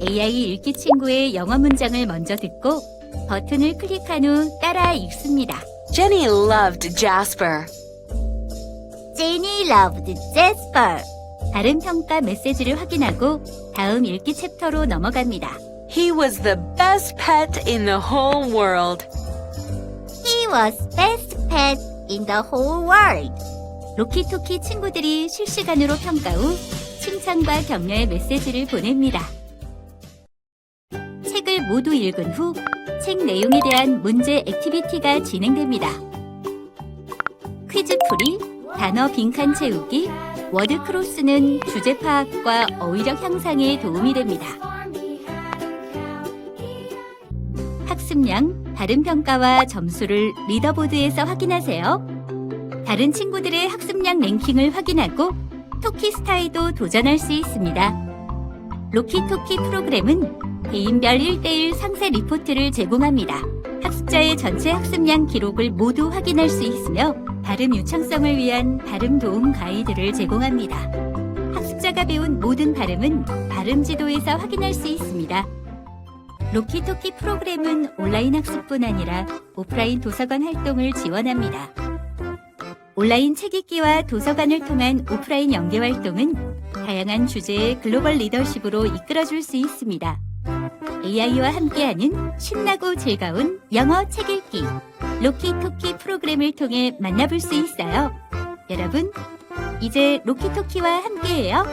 AI 읽기 친구의 영어 문장을 먼저 듣고 버튼을 클릭한 후 따라 읽습니다. Jenny loved Jasper. Jenny loved Jasper. 발음 평가 메시지를 확인하고 다음 읽기 챕터로 넘어갑니다. He was the best pet in the whole world. He was best pet in the whole world. 로키토키 친구들이 실시간으로 평가 후 칭찬과 격려의 메시지를 보냅니다. 모두 읽은 후 책 내용에 대한 문제 액티비티가 진행됩니다. 퀴즈 풀이, 단어 빈칸 채우기, 워드 크로스는 주제 파악과 어휘력 향상에 도움이 됩니다. 학습량, 발음 평가와 점수를 리더보드에서 확인하세요. 다른 친구들의 학습량 랭킹을 확인하고 토키 스타에도 도전할 수 있습니다. 로키토키 프로그램은 개인별 1대1 상세 리포트를 제공합니다. 학습자의 전체 학습량 기록을 모두 확인할 수 있으며 발음 유창성을 위한 발음 도움 가이드를 제공합니다. 학습자가 배운 모든 발음은 발음 지도에서 확인할 수 있습니다. 로키토키 프로그램은 온라인 학습뿐 아니라 오프라인 도서관 활동을 지원합니다. 온라인 책 읽기와 도서관을 통한 오프라인 연계 활동은 다양한 주제의 글로벌 리더십으로 이끌어줄 수 있습니다. AI와 함께하는 신나고 즐거운 영어 책 읽기 로키토키 프로그램을 통해 만나볼 수 있어요. 여러분, 이제 로키토키와 함께해요.